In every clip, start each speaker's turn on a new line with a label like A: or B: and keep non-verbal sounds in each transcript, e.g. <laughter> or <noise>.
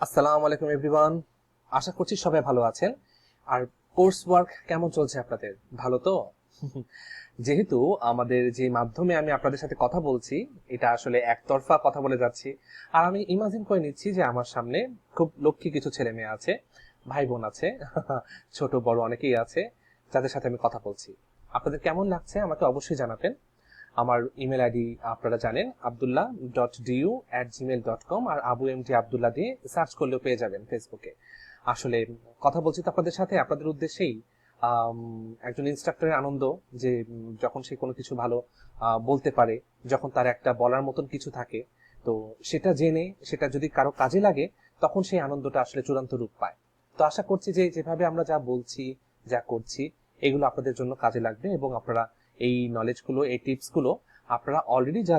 A: আসসালামু আলাইকুম এভরিওয়ান আশা করছি সবাই ভালো আছেন। আর কোর্স ওয়ার্ক কেমন চলছে আপনাদের? ভালো তো? <laughs> যেহেতু আমাদের যে মাধ্যমে আমি আপনাদের সাথে কথা বলছি, এটা আসলে একতরফা কথা বলে যাচ্ছি। আর আমি ইমাজিন করে নিচ্ছি যে আমার সামনে খুব লক্ষ্মী কিছু ছেলে মেয়ে আছে ভাই বোন আছে, <laughs> ছোট, বড় অনেকেই আছে, যাদের সাথে আমি কথা বলছি। আপনাদের কেমন লাগছে আমাকে অবশ্যই জানাবেন। আমার ইমেল আইডি আপনারা জানেন Abdullah dot du at Gmail dot com R Abu M T Abdullah দিয়ে সার্চ করলেও পেয়ে যাবেন ফেসবুকে আসলে কথা বলছি তো আপনাদের সাথে, আপনাদের উদ্দেশ্যেই একজন ইনস্ট্রাক্টরের আনন্দ যে যখন সে কোনো কিছু ভালো বলতে পারে, যখন তার একটা বলার মতন কিছু থাকে, তো সেটা জেনে, সেটা যদি কারও কাজে লাগে, তখন সেই আনন্দটা আসলে চূড়ান্ত রূপ পায়। তো আশা করছি যে, যেভাবে আমরা যা বলছি, যা করছি, এগুলো আপনাদের জন্য কাজে লাগবে এবং আপনারা এই নলেজগুলো এই টিপসগুলো আপনারা অলরেডি যা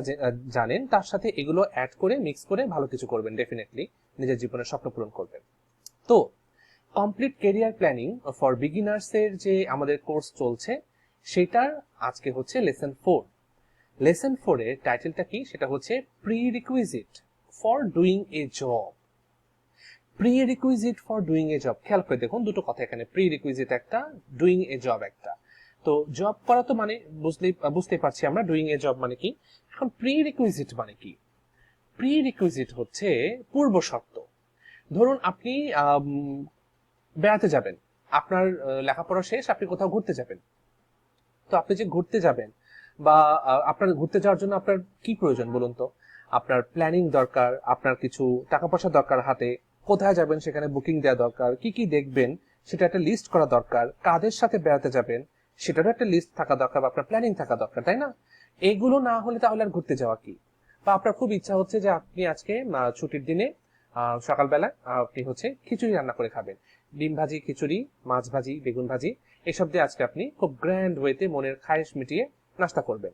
A: জানেন, তার সাথে এগুলো অ্যাড করে মিক্স করে ভালো কিছু করবেন ডেফিনেটলি নিজের জীবনের স্বপ্ন পূরণ করবেন। তো কমপ্লিট কেরিয়ার প্ল্যানিং ফর বিগিনার্সের যে আমাদের কোর্স চলছে, সেটার আজকে হচ্ছে লেসন ফোর লেসন ফোর এর টাইটেলটা কি? সেটা হচ্ছে prerequisite for doing a job prerequisite for doing a job খেয়াল করে দেখুন, দুটো কথা এখানে। প্রি রিকুইজিট একটা ডুইং এ জব একটা। তো জব করা তো মানে বুঝতেই বুঝতে পারছি আমরা ডুইং এ জব মানে কি? এখন প্রি রিকুইজিট মানে কি? প্রি রিকুইজিট হচ্ছে পূর্ব শর্ত। ধরুন আপনি বেড়াতে যাবেন। আপনার লেখাপড়া শেষ, আপনি কোথাও ঘুরতে যাবেন। তো আপনি যে ঘুরতে যাবেন বা আপনার ঘুরতে যাওয়ার জন্য আপনার কি প্রয়োজন বলুন তো? আপনার প্ল্যানিং দরকার, আপনার কিছু টাকা পয়সা দরকার হাতে, কোথায় যাবেন সেখানে বুকিং দেওয়া দরকার, কি কি দেখবেন সেটা একটা লিস্ট করা দরকার, কাদের সাথে বেড়াতে যাবেন সেটারও একটা লিস্ট থাকা দরকার বা আপনার প্ল্যানিং থাকা দরকার, তাই না? এগুলো না হলে তাহলে আর ঘুরতে যাওয়া কি? বা আপনার খুব ইচ্ছা হচ্ছে যে আপনি আজকে ছুটির দিনে সকালবেলা আপনি হচ্ছে খিচুড়ি রান্না করে খাবেন। ডিম ভাজি, খিচুড়ি, মাছ ভাজি, বেগুন ভাজি, এসব দিয়ে আজকে আপনি খুব গ্র্যান্ড ওয়েতে মনের খায়েশ মিটিয়ে নাস্তা করবেন।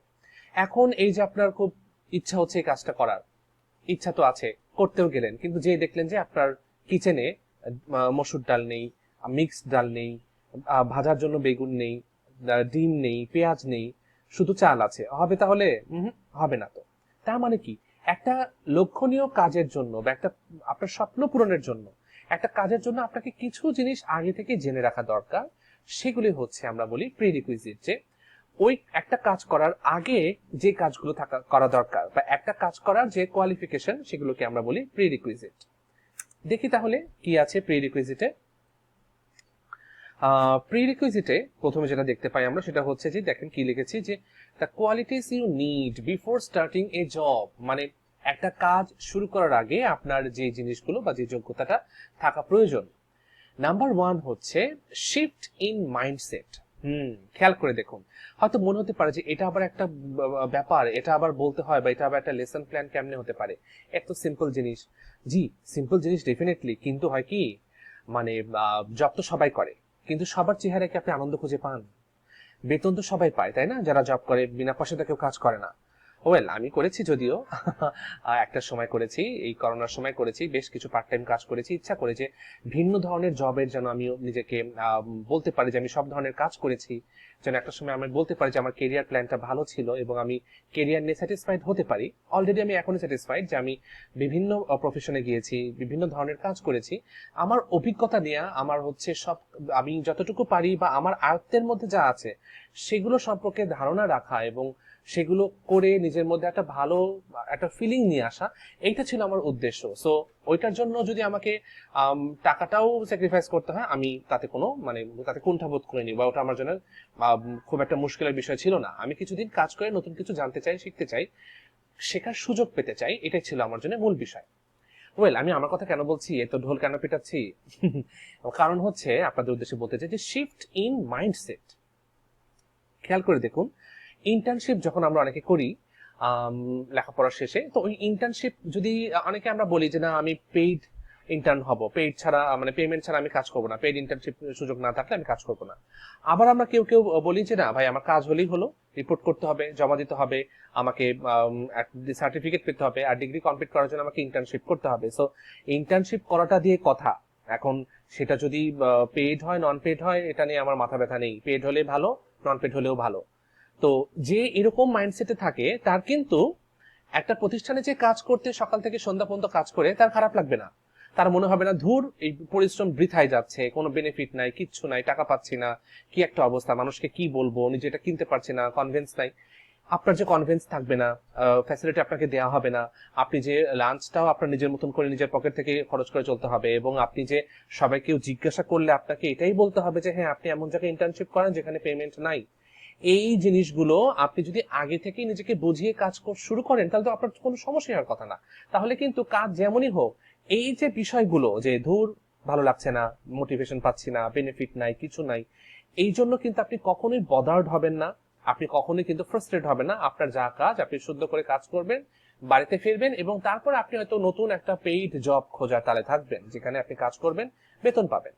A: এখন এই যে আপনার খুব ইচ্ছা হচ্ছে এই কাজটা করার, ইচ্ছা তো আছে, করতেও গেলেন, কিন্তু যে দেখলেন যে আপনার কিচেনে মসুর ডাল নেই মিক্সড ডাল নেই ভাজার জন্য বেগুন নেই ডিম নেই, পেঁয়াজ নেই, শুধু চাল আছে। হবে তাহলে? হবে না তো। তার মানে কি? একটা লক্ষণীয় কাজের জন্য বা একটা আপনার স্বপ্ন পূরণের জন্য, একটা কাজের জন্য আপনাকে কিছু জিনিস আগে থেকে জেনে রাখা দরকার। সেগুলি হচ্ছে আমরা বলি প্রি রিকুইজিট যে, ওই একটা কাজ করার আগে যে কাজগুলো থাকা, করা দরকার বা একটা কাজ করার যে কোয়ালিফিকেশন সেগুলোকে আমরা বলি প্রি রিকুইজিট দেখি তাহলে কি আছে প্রি রিকুইজিটে প্রি রিকুইজিটে প্রথমে যেটা দেখতে পাই আমরা সেটা হচ্ছে যে, দেখেন কি লিখেছি যে the qualities you need before starting a job মানে একটা কাজ শুরু করার আগে আপনার যে জিনিসগুলো বা যে যোগ্যতাটা থাকা প্রয়োজন। নাম্বার ওয়ান হচ্ছে শিফট ইন মাইন্ডসেট হুম, খেয়াল করে দেখুন। হয়তো মনে হতে পারে যে, এটা আবার একটা ব্যাপার, এটা আবার বলতে হয় বা এটা আবার একটা লেসন প্ল্যান কেমনে হতে পারে? এত সিম্পল জিনিস। জি সিম্পল জিনিস ডেফিনেটলি কিন্তু হয় কি? মানে জব তো সবাই করে। কিন্তু সবার চেহারায় কি আপনি আনন্দ খুঁজে পান? বেতন তো সবাই পায়, তাই না? যারা জব করে, বিনা পয়সাতে কেউ কাজ করে না। ওয়েল আমি করেছি যদিও। একটা সময় করেছি, এই করোনার সময় করেছি, বেশ কিছু পার্ট টাইম কাজ করেছি। ইচ্ছা করে যে ভিন্ন ধরনের জবের যেন আমি নিজেকে বলতে পারি যে আমি সব ধরনের কাজ করেছি। যেন একটা সময় আমি বলতে পারি যে আমার কেরিয়ার প্ল্যানটা ভালো ছিল এবং আমি কেরিয়ার নিয়ে স্যাটিসফাইড হতে পারি। অলরেডি আমি এখনই স্যাটিসফাইড যে আমি বিভিন্ন প্রফেশনে গিয়েছি, বিভিন্ন ধরনের কাজ করেছি। আমার অভিজ্ঞতা নিয়ে, আমার হচ্ছে সব, আমি যতটুকু পারি বা আমার আয়ত্তের মধ্যে যা আছে, সেগুলো সম্পর্কে ধারণা রাখা এবং সেগুলো করে নিজের মধ্যে একটা ভালো, একটা ফিলিং নিয়ে আসা, এইটা ছিল আমার উদ্দেশ্য। সো ওইটার জন্য যদি আমাকে টাকাটাও স্যাক্রিফাইস করতে হয়, আমি তাতে কোনো মানে তাতে কুণ্ঠাবোধ করিনি বা ওটা আমার জন্য খুব একটা মুশকিলের বিষয় ছিল না। আমি কিছুদিন কাজ করে নতুন কিছু জানতে চাই, শিখতে চাই, শেখার সুযোগ পেতে চাই, এটাই ছিল আমার জন্য মূল বিষয়। ওয়েল আমি আমার কথা কেন বলছি? এত ঢোল কেন পেটাচ্ছি? <laughs> কারণ হচ্ছে আপনাদের উদ্দেশ্যে বলতে চাই যে শিফট ইন মাইন্ডসেট খেয়াল করে দেখুন ইন্টার্নশিপ যখন আমরা অনেকে করি আম, লেখাপড়া শেষে তো ওই ইন্টার্নশিপ যদি অনেকে আমরা বলি যে না আমি পেইড ইন্টার্ন হব। পেইড ছাড়া মানে পেমেন্ট ছাড়া আমি কাজ করব না। পেইড ইন্টার্নশিপ সুযোগ না থাকলে আমি কাজ করব না। আবার আমরা কেউ কেউ বলি যে না ভাই আমার কাজ হলেই হলো। রিপোর্ট করতে হবে জমা দিতে হবে আমাকে সার্টিফিকেট পেতে হবে আর ডিগ্রি কমপ্লিট করার জন্য আমাকে ইন্টার্নশিপ করতে হবে। সো ইন্টার্নশিপ করাটা দিয়ে কথা। এখন সেটা যদি পেইড হয় নন পেইড হয় এটা নিয়ে আমার মাথা ব্যথা নেই। পেইড হলে ভালো নন পেইড হলেও ভালো। তো যে এরকম মাইন্ডসেটে থাকে, তার কিন্তু একটা প্রতিষ্ঠানে যে কাজ করতে সকাল থেকে সন্ধ্যা পর্যন্ত কাজ করে, তার খারাপ লাগবে না। তার মনে হবে না, ধুর, এই পরিশ্রম বৃথায় যাচ্ছে, কোনো বেনিফিট নাই, কিচ্ছু নাই, টাকা পাচ্ছি না, কি একটা অবস্থা, মানুষকে কি বলব, নিজে এটা কিনতে পারছি না কনভিন্স নাই। আপনার যে কনভেন্স থাকবে না ফ্যাসিলিটি আপনাকে দেওয়া হবে না, আপনি যে লাঞ্চটাও আপনার নিজের মতন করে নিজের পকেট থেকে খরচ করে চলতে হবে, এবং আপনি যে সবাইকেও জিজ্ঞাসা করলে আপনাকে এটাই বলতে হবে যে হ্যাঁ আপনি এমন জায়গায় ইন্টার্নশিপ করেন যেখানে পেমেন্ট নাই। এই জিনিসগুলো আপনি যদি আগে থেকে নিজেকে বুঝিয়ে কাজ শুরু করেন, তাহলে তো আপনার কোনো সমস্যা হওয়ার কথা না। তাহলে কিন্তু কাজ যেমনই হোক, এই যে বিষয়গুলো যে ধূর, ভালো লাগছে না মোটিভেশন পাচ্ছি না বেনিফিট নাই, কিছু নাই, এই জন্য কিন্তু আপনি কখনোই বদার্ড হবেন না। আপনি কখনোই কিন্তু ফ্রাস্ট্রেট হবেন না। আপনার যা কাজ, আপনি শুদ্ধ করে কাজ করবেন, বাড়িতে ফিরবেন এবং তারপর আপনি হয়তো নতুন একটা পেইড জব খোঁজার তালে থাকবেন, যেখানে আপনি কাজ করবেন, বেতন পাবেন।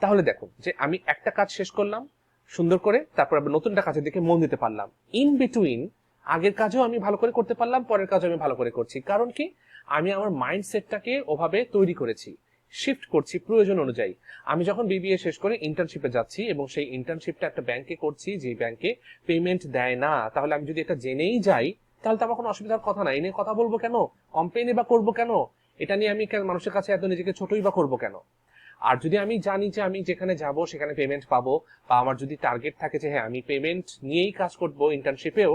A: তাহলে দেখুন যে আমি একটা কাজ শেষ করলাম সুন্দর করে, তারপর আবার নতুন একটা কাজের দিকে মন দিতে পারলাম। ইন বিটুইন আগের কাজও আমি ভালো করে করতে পারলাম, পরের কাজও আমি ভালো করে করছি। কারণ কি? আমি আমার মাইন্ডসেটটাকে ওভাবে তৈরি করেছি শিফট করছি প্রয়োজন অনুযায়ী। আমি যখন বিবিএ শেষ করে ইন্টার্নশিপে যাচ্ছি এবং সেই ইন্টার্নশিপটা একটা ব্যাংকে করছি, যে ব্যাংকে পেমেন্ট দেয় না, তাহলে আমি যদি এটা জেনেই যাই, তাহলে তো আমার কোনো অসুবিধার কথা নাই এই নিয়ে কথা বলব কেন? কমপ্লেনই বা করব কেন? এটা নিয়ে আমি মানুষের কাছে এত নিজেকে ছোটই বা করব কেন? আর যদি আমি জানি যে আমি যেখানে যাব, সেখানে পেমেন্ট পাবো, বা আমার যদি টার্গেট থাকে যে হ্যাঁ আমি পেমেন্ট নিয়েই কাজ করব ইন্টার্নশিপেও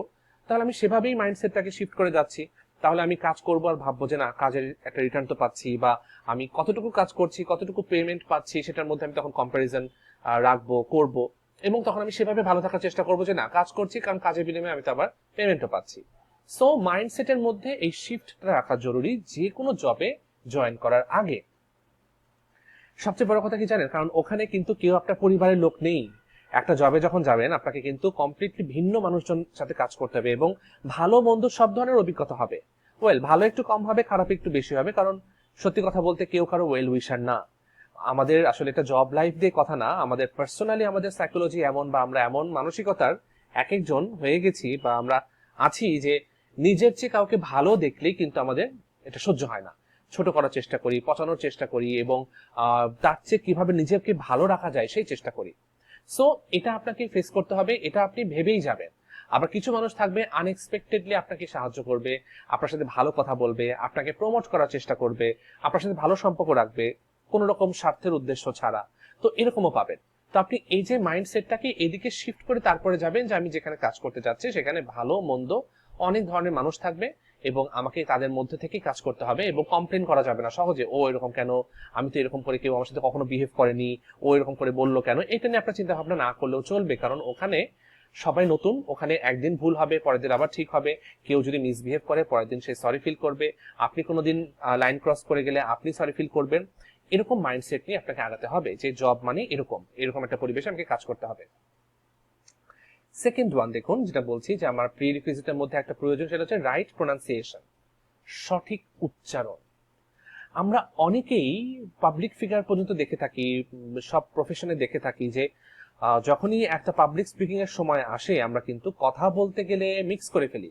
A: তাহলে আমি সেভাবেই মাইন্ডসেটটাকে শিফট করে যাচ্ছি। তাহলে আমি কাজ করব আর ভাববো যে না, কাজের একটা রিটার্ন তো পাচ্ছি, বা আমি কতটুকু কাজ করছি, কতটুকু পেমেন্ট পাচ্ছি, সেটার মধ্যে আমি তখন কম্প্যারিজন রাখব, করব। এবং তখন আমি সেভাবে ভালো থাকার চেষ্টা করব যে না, কাজ করছি, কারণ কাজের বিনিময়ে আমি তো আবার পেমেন্টও পাচ্ছি। সো মাইন্ডসেটের মধ্যে এই শিফটটা রাখা জরুরি যে কোনো জবে জয়েন করার আগে। সবচেয়ে বড় কথা কি জানেন? কারণ ওখানে কিন্তু কেউ আপনার পরিবারের লোক নেই। একটা জবে যখন যাবেন, আপনাকে কিন্তু কমপ্লিটলি ভিন্ন মানুষজন সাথে কাজ করতে হবে এবং ভালো, মন্দ সব ধরনের অভিজ্ঞতা হবে। ওয়েল ভালো একটু কম হবে, খারাপ একটু বেশি হবে, কারণ সত্যি কথা বলতে কেউ কারও ওয়েল উইশার না। আমাদের আসলে এটা জব লাইফ দিয়ে কথা না, আমাদের পার্সোনালি আমাদের সাইকোলজি এমন বা আমরা এমন মানসিকতার এক একজন হয়ে গেছি বা আমরা আছি যে নিজের চেয়ে কাউকে ভালো দেখলেই কিন্তু আমাদের এটা সহ্য হয় না। ছোট করার চেষ্টা করি, পচানোর চেষ্টা করি এবং তার চেয়ে কীভাবে নিজেকে ভালো রাখা যায় সেই চেষ্টা করি। সো এটা আপনাকে ফেস করতে হবে, এটা আপনি ভেবেই যাবেন। আবার কিছু মানুষ থাকবে আনএক্সপেক্টেডলি আপনাকে সাহায্য করবে, আপনার সাথে ভালো কথা বলবে, আপনাকে প্রমোট করার চেষ্টা করবে, আপনার সাথে ভালো সম্পর্ক রাখবে, কোন রকম স্বার্থের উদ্দেশ্য ছাড়া। তো এরকমও পাবেন। তো আপনি এই যে মাইন্ডসেটটাকে এদিকে শিফট করে তারপরে যাবেন যে আমি যেখানে কাজ করতে যাচ্ছি, সেখানে ভালো, মন্দ অনেক ধরনের মানুষ থাকবে। এবং আমাকে তাদের মধ্যে থেকেই কাজ করতে হবে এবং কমপ্লেন করা যাবে না সহজে, ও এরকম কেন? আমি তো এরকম করে কেউ আমার সাথে কখনো বিহেভ করেনি, ও এরকম করে বলল কেন? এটা নিয়ে আপনার চিন্তা ভাবনা না করলেও চলবে, কারণ ওখানে সবাই নতুন, ওখানে একদিন ভুল হবে, পরের দিন আবার ঠিক হবে। কেউ যদি মিসবিহেভ করে, পরের দিন সে সরি ফিল করবে। আপনি কোনোদিন লাইন ক্রস করে গেলে আপনি সরি ফিল করবেন। এরকম মাইন্ডসেট নিয়ে আপনাকে আগাতে হবে যে জব মানে এরকম এরকম একটা পরিবেশে আমাকে কাজ করতে হবে। সেকেন্ড ওয়ান দেখুন, যেটা বলছি যে আমার প্রি রিকুইজিটের মধ্যে একটা প্রয়োজন, সেটা হচ্ছে রাইট প্রোনাউন্সিয়েশন সঠিক উচ্চারণ। আমরা অনেকেই পাবলিক ফিগার পর্যন্ত দেখে থাকি সব প্রফেশনে দেখে থাকি যে যখনই একটা পাবলিক স্পিকিং এর সময় আসে, আমরা কিন্তু কথা বলতে গেলে মিক্স করে ফেলি।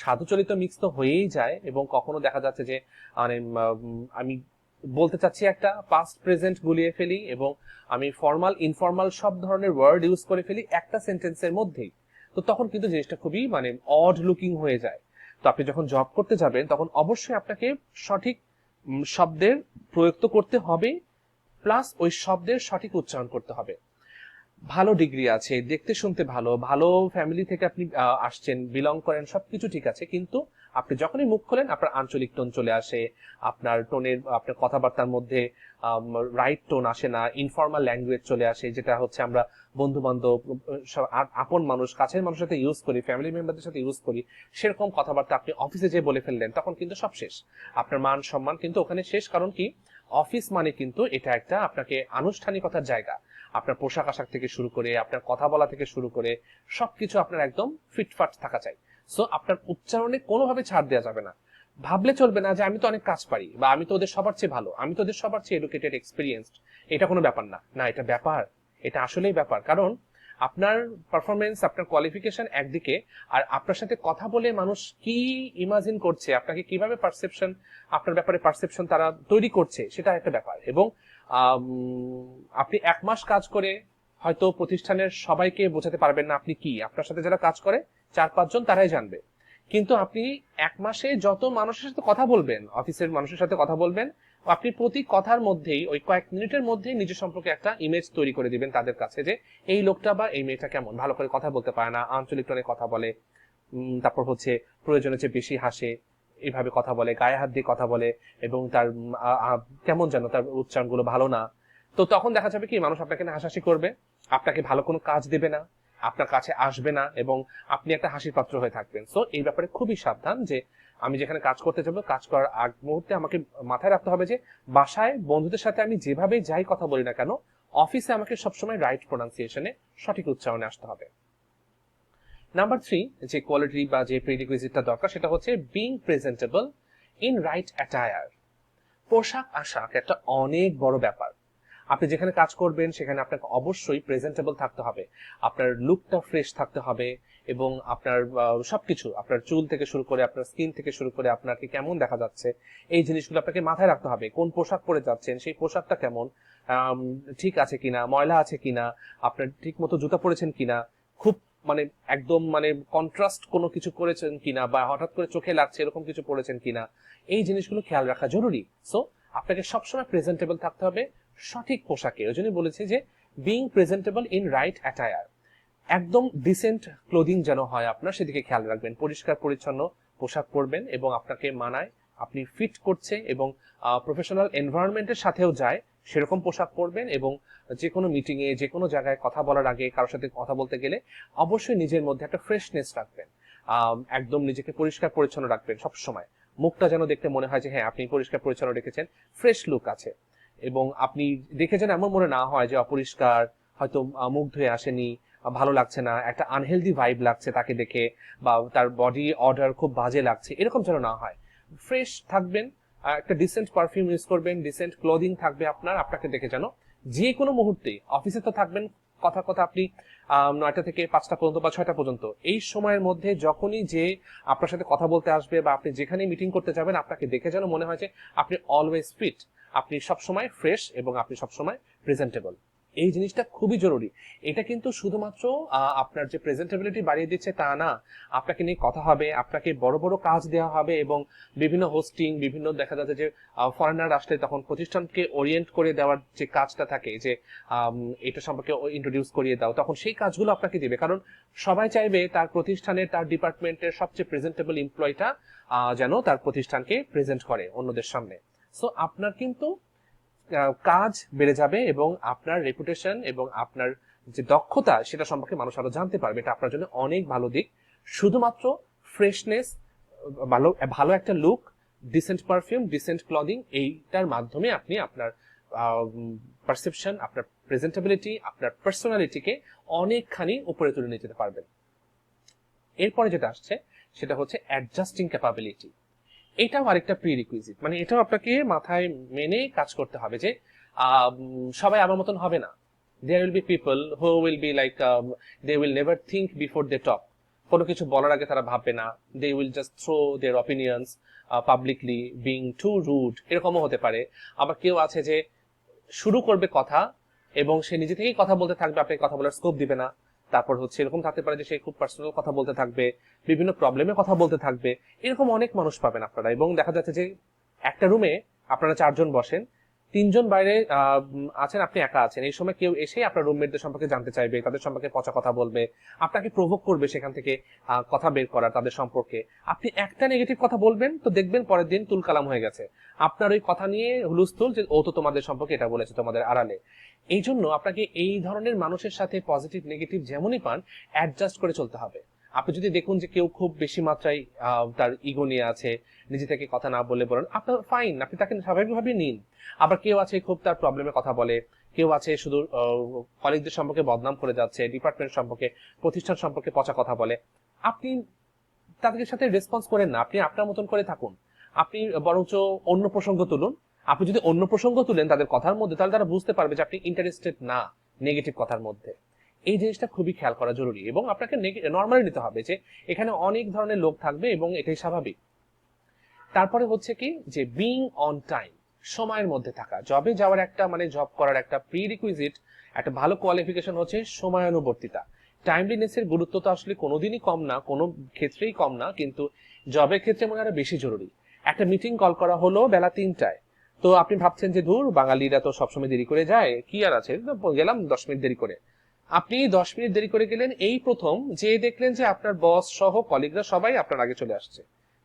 A: সাধুচলিত মিক্স তো হয়েই যায় এবং কখনো দেখা যাচ্ছে যে মানে আমি বলতে চাচ্ছি একটা পাস্ট প্রেজেন্ট গুলিয়ে ফেলি এবং আমি ফর্মাল ইনফর্মাল সব ধরনের ওয়ার্ড ইউজ করে ফেলি একটা সেন্টেন্সের মধ্যেই। তো তখন কিন্তু জিনিসটা খুবই মানে অড লুকিং হয়ে যায়। তো আপনি যখন জব করতে যাবেন, তখন অবশ্যই আপনাকে সঠিক শব্দের প্রয়োগ তো করতে হবে প্লাস ওই শব্দের সঠিক উচ্চারণ করতে হবে। ভালো ডিগ্রি আছে, দেখতে শুনতে ভালো ভালো ফ্যামিলি থেকে আপনি আসছেন বিলং করেন, সবকিছু ঠিক আছে, কিন্তু আপনি যখনই মুখ খোলেন, আপনার আঞ্চলিক টোন চলে আসে, আপনার টোনের, আপনার কথাবার্তার মধ্যে রাইট টোন আসে না ইনফর্মাল ল্যাঙ্গুয়েজ চলে আসে, যেটা হচ্ছে আমরা বন্ধু বান্ধব আপন মানুষ, কাছের মানুষের সাথে ইউজ করি ফ্যামিলি মেম্বারদের সাথে ইউজ করি, সেরকম কথাবার্তা আপনি অফিসে যে বলে ফেললেন, তখন কিন্তু সব শেষ। আপনার মান সম্মান কিন্তু ওখানে শেষ, কারণ কি? অফিস মানে কিন্তু এটা একটা আপনাকে আনুষ্ঠানিকতার জায়গা। আপনার পোশাক আশাক থেকে শুরু করে, আপনার কথা বলা থেকে শুরু করে, সবকিছু আপনার একদম ফিটফাট থাকা চাই। সো আপনার উচ্চারণে কোনোভাবে ছাড় দেওয়া যাবে না। ভাবলে চলবে না যে আমি তো অনেক কাজ পারি বা আমি তো ওদের সবার চেয়ে ভালো, আমি তো ওদের সবার চেয়ে এডুকেটেড এক্সপিরিয়েন্সড এটা কোনো ব্যাপার না। না, এটা ব্যাপার, এটা আসলেই ব্যাপার। কারণ আপনার পারফরমেন্স আপনার কোয়ালিফিকেশন একদিকে, আর আপনার সাথে কথা বলে মানুষ কি ইমাজিন করছে, আপনাকে কীভাবে পারসেপশন আপনার ব্যাপারে পারসেপশন তারা তৈরি করছে, সেটা একটা ব্যাপার। এবং আপনি এক মাস কাজ করে হয়তো প্রতিষ্ঠানের সবাইকে বোঝাতে পারবেন না আপনি কি। আপনার সাথে যারা কাজ করে চার পাঁচজন তারাই জানবে। কিন্তু আপনি এক মাসে যত মানুষের সাথে কথা বলবেন, অফিসের মানুষের সাথে কথা বলবেন, আপনি প্রতি কথার মধ্যেই, ওই কয়েক মিনিটের মধ্যেই নিজের সম্পর্কে একটা ইমেজ তৈরি করে দিবেন তাদের কাছে যে, এই লোকটা বা এই মেয়েটা কেমন? ভালো করে কথা বলতে পারে না, আঞ্চলিক টোনে কথা বলে তারপর হচ্ছে প্রয়োজনের চেয়ে বেশি হাসে এইভাবে কথা বলে, গায়ে হাত দিয়ে কথা বলে, এবং তার কেমন যেন তার উচ্চারণগুলো ভালো না। তো তখন দেখা যাবে কি, মানুষ আপনাকে হাসাহাসি করবে, আপনাকে ভালো কোনো কাজ দেবে না। আপনার কাছে আসবে না এবং আপনি একটা হাসির পাত্র হয়ে থাকবেন। সো এই ব্যাপারে খুবই সাবধান যে আমি যেখানে কাজ করতে যাব, কাজ করার আগ মুহূর্তে আমাকে মাথায় রাখতে হবে যে বাসায় বন্ধুদের সাথে আমি যেভাবে যাই কথা বলি না কেন, অফিসে আমাকে সবসময় রাইট প্রোনাউন্সিয়েশনে সঠিক উচ্চারণে আসতে হবে। নাম্বার থ্রি যে কোয়ালিটি বা যে প্রিরিকুইজিটটা দরকার, সেটা হচ্ছে being presentable in right attire পোশাক আশাক একটা অনেক বড় ব্যাপার। আপনি যেখানে কাজ করবেন, সেখানে আপনাকে অবশ্যই প্রেজেন্টেবল থাকতে হবে। আপনার লুকটা ফ্রেশ থাকতে হবে এবং আপনার সবকিছু, আপনার চুল থেকে শুরু করে, আপনার স্কিন থেকে শুরু করে, আপনাকে কেমন দেখা যাচ্ছে, এই জিনিসগুলো আপনাকে মাথায় রাখতে হবে। কোন পোশাক পরে যাচ্ছেন, সেই পোশাকটা কেমন ঠিক আছে কিনা, ময়লা আছে কিনা, আপনার ঠিক মতো জুতা পরেছেন কিনা, খুব মানে একদম মানে কন্ট্রাস্ট কোনো কিছু করেছেন কিনা বা হঠাৎ করে চোখে লাগছে এরকম কিছু পড়েছেন কিনা, এই জিনিসগুলো খেয়াল রাখা জরুরি। সো আপনাকে সবসময় প্রেজেন্টেবল থাকতে হবে। সঠিক পোশাকে। ওই জন্যই বলেছি যে being presentable in right attire একদম ডিসেন্ট ক্লোদিং যেন হয় আপনার, সেদিকে খেয়াল রাখবেন। পরিষ্কার, পরিচ্ছন্ন পোশাক পরবেন এবং আপনাকে মানায়, আপনি ফিট করছে এবং প্রফেশনাল এনভায়রনমেন্টের সাথেও যায়, সেরকম পোশাক পরবেন এবং যে কোনো মিটিং এ যে কোনো জায়গায় কথা বলার আগে, কারোর সাথে কথা বলতে গেলে অবশ্যই নিজের মধ্যে একটা ফ্রেশনেস রাখবেন। একদম নিজেকে পরিষ্কার, পরিচ্ছন্ন রাখবেন সব সময় মুখটা যেন দেখতে মনে হয় যে হ্যাঁ আপনি পরিষ্কার, পরিচ্ছন্ন রেখেছেন ফ্রেশ লুক আছে। এবং আপনি দেখে যেন এমন মনে না হয় যে অপরিষ্কার, হয়তো মুখ ধুয়ে আসেনি ভালো লাগছে না, একটা আনহেলদি ভাইব লাগছে তাকে দেখে, বা তার বডি অর্ডার খুব বাজে লাগছে, এরকম যেন না হয়। ফ্রেশ থাকবেন একটা ডিসেন্ট পারফিউম ইউজ করবেন ডিসেন্ট ক্লোদিং থাকবে আপনার, আপনাকে দেখে যেন যে কোনো মুহূর্তে অফিসে তো থাকবেন, কথা কথা আপনি নয়টা থেকে পাঁচটা পর্যন্ত বা ছয়টা পর্যন্ত, এই সময়ের মধ্যে যখনই যে আপনার সাথে কথা বলতে আসবে বা আপনি যেখানে মিটিং করতে যাবেন, আপনাকে দেখে যেন মনে হয় যে আপনি অলওয়েজ ফিট আপনি সবসময় ফ্রেশ এবং আপনি সবসময় প্রেজেন্টেবল এই জিনিসটা খুবই জরুরি। এটা কিন্তু শুধুমাত্র আপনার যে প্রেজেন্টেবিলিটি বাড়িয়ে দিচ্ছে তা না, আপনাকে নিয়ে কথা হবে, আপনাকে বড় বড় কাজ দেওয়া হবে এবং বিভিন্ন হোস্টিং বিভিন্ন দেখা যাচ্ছে যে ফরেনার আসলে তখন প্রতিষ্ঠানকে ওরিয়েন্ট করে দেওয়ার যে কাজটা থাকে, যে এটা সম্পর্কে ইন্ট্রোডিউস করিয়ে দাও, তখন সেই কাজগুলো আপনাকে দিবে। কারণ সবাই চাইবে তার প্রতিষ্ঠানের, তার ডিপার্টমেন্টের সবচেয়ে প্রেজেন্টেবল এমপ্লয়টা যেন তার প্রতিষ্ঠানকে প্রেজেন্ট করে অন্যদের সামনে। সো আপনার কিন্তু কাজ বেড়ে যাবে এবং আপনার রেপুটেশন এবং আপনার যে দক্ষতা, সেটা সম্পর্কে মানুষ আরও জানতে পারবে। এটা আপনার জন্য অনেক ভালো দিক। শুধুমাত্র ফ্রেশনেস ভালো ভালো একটা look decent perfume decent clothing এইটার মাধ্যমে আপনি আপনার পারসেপশন আপনার প্রেজেন্টেবিলিটি আপনার পার্সোনালিটিকে অনেকখানি উপরে তুলে নিয়ে যেতে পারবেন। এরপরে যেটা আসছে, সেটা হচ্ছে অ্যাডজাস্টিং ক্যাপাবিলিটি এটাও আরেকটা প্রি রিকুইজিট মানে এটাও আপনাকে মাথায় মেনে কাজ করতে হবে যে সবাই আমার মতন হবে না। There will be people who will be like they will never think before they talk কোনো কিছু বলার আগে তারা ভাববে না। They will just throw their opinions publicly being too rude এরকমও হতে পারে। আবার কেউ আছে যে, শুরু করবে কথা এবং সে নিজে থেকেই কথা বলতে থাকবে, আপনাকে কথা বলার স্কোপ দিবে না। তারপর হচ্ছে এরকম থাকতে পারে যে সে খুব পার্সোনাল কথা বলতে থাকবে, বিভিন্ন প্রবলেমে কথা বলতে থাকবে, এরকম অনেক মানুষ পাবেন আপনারা। এবং দেখা যাচ্ছে যে একটা রুমে আপনারা চারজন বসেন তিনজন বাইরে আছেন, আপনি একা আছেন। এই সময় কেউ এসে আপনার রুমমেটদের সম্পর্কে জানতে চাইবে, তাদের সম্পর্কে পচা কথা বলবে, আপনাকে প্রভোগ করবে সেখান থেকে কথা বের করার তাদের সম্পর্কে। আপনি একটা নেগেটিভ কথা বলবেন, তো দেখবেন পরের দিন তুলকালাম হয়ে গেছে। আপনার ওই কথা নিয়ে হুলুস্থুল যে, ও তো তোমাদের সম্পর্কে এটা বলেছে তোমাদের আড়ালে। এই জন্য আপনাকে এই ধরনের মানুষের সাথে পজিটিভ নেগেটিভ যেমনই পান অ্যাডজাস্ট করে চলতে হবে। আপনি যদি দেখুন যে কেউ খুব বেশি মাত্রায় তার ইগো নিয়ে আছে, নিজে থেকে কথা না বলে বলেন, আপনার ফাইন আপনি তাকে স্বাভাবিকভাবে নিন। আবার কেউ আছে খুব তার প্রবলেমে কথা বলে, কেউ আছে শুধু কলিগদের সম্পর্কে বদনাম করে যাচ্ছে ডিপার্টমেন্ট সম্পর্কে, প্রতিষ্ঠান সম্পর্কে পচা কথা বলে। আপনি তাদের সাথে রেসপন্স করেন না, আপনি আপনার মতন করে থাকুন। আপনি বরঞ্চ অন্য প্রসঙ্গ তুলুন। আপনি যদি অন্য প্রসঙ্গ তুলেন তাদের কথার মধ্যে, তাহলে তারা বুঝতে পারবে যে আপনি ইন্টারেস্টেড না নেগেটিভ কথার মধ্যে। এই জিনিসটা খুবই খেয়াল করা জরুরি এবং আপনাকে নর্মালি নিতে হবে যে এখানে অনেক ধরনের লোক থাকবে এবং এটাই স্বাভাবিক। তারপরে হচ্ছে কি যে বিং অন টাইম সময়ের মধ্যে থাকা জবে যাওয়ার একটা মানে জব করার একটা প্রি রিকুইজিট একটা ভালো কোয়ালিফিকেশন হচ্ছে সময়ানুবর্তিতা। টাইমলিনেসের গুরুত্ব তো আসলে কোনোদিনই কম না, কোনো ক্ষেত্রেই কম না, কিন্তু জবের ক্ষেত্রে মনে হয় বেশি জরুরি। একটা মিটিং কল করা হলো বেলা তিনটায়। তো আপনি ভাবছেন যে ধুর, বাঙালিরা তো সবসময় দেরি করে যায়, কি আর আছে? গেলাম দশ মিনিট দেরি করে। আপনি দশ মিনিট দেরি করে গেলেন, এই প্রথম যে দেখলেন যে আপনার বস সহ কলিগরা সবাই আপনার আগে চলে আসছে।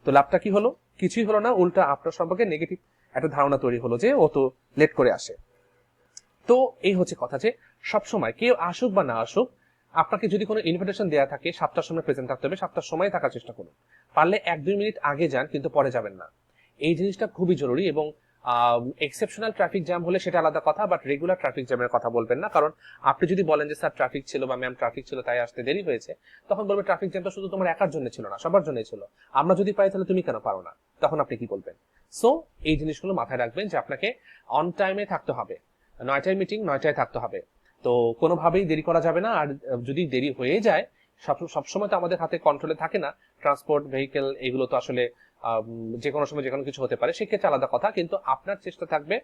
A: তো লাভটা কি হলো? কিছুই হলো না, উল্টা আপনার সম্পর্কে নেগেটিভ একটা ধারণা তৈরি হলো যে ও তো লেট করে আসে। তো এই হচ্ছে কথা যে, সবসময় কেউ আসুক বা না আসুক, আপনাকে যদি কোনো ইনভিটেশন দেওয়া থাকে, সাতটার সময় প্রেজেন্ট থাকতে হবে, সাতটার সময় থাকার চেষ্টা করুন। পারলে এক দুই মিনিট আগে যান, কিন্তু পরে যাবেন না। এই জিনিসটা খুবই জরুরি এবং এক্সেপশনাল ট্রাফিক জ্যাম হলে সেটা আলাদা কথা বাট রেগুলার ট্রাফিক জ্যামের কথা বলবেন না। কারণ আপনি যদি বলেন যে, স্যার ট্রাফিক ছিল বা ম্যাম ট্রাফিক ছিল, তাই আসতে দেরি হয়েছে, তখন বলবে ট্রাফিক জ্যামটা শুধু তোমার একার জন্য ছিল না, সবার জন্যই ছিল। আমরা যদি পাই তাহলে তুমি কেন পারো না? তখন আপনি কি বলবেন? সো এই জিনিসগুলো মাথায় রাখবেন যে, আপনাকে অন টাইমে থাকতে হবে। নয়টায় মিটিং নয়টায় থাকতে হবে। তো কোনোভাবেই দেরি করা যাবে না। আর যদি দেরি হয়ে যায়, সব, সবসময় তো আমাদের হাতে কন্ট্রোলে থাকে না। ট্রান্সপোর্ট ভেহিকেল এগুলো তো আসলে যে কোনো সময় যে কোনো কিছু হতে পারে, সেক্ষেত্রে আলাদা কথা। কিন্তু আপনার চেষ্টা থাকবে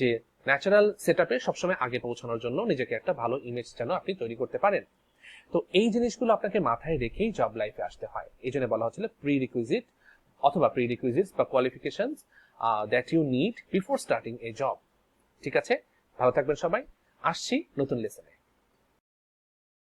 A: যে ন্যাচারাল সেট আপে সবসময় আগে পৌঁছানোর জন্য নিজেকে একটা ভালো ইমেজ যেন আপনি তৈরি করতে পারেন। তো এই জিনিসগুলো আপনাকে মাথায় রেখেই জব লাইফে আসতে হয়। এই জন্য বলা হচ্ছিল প্রি রিকুইজিট অথবা প্রি রিকুইজিটস বা qualification that you need before starting a job ঠিক আছে? ভালো থাকবেন সবাই। আসছি নতুন লেসনে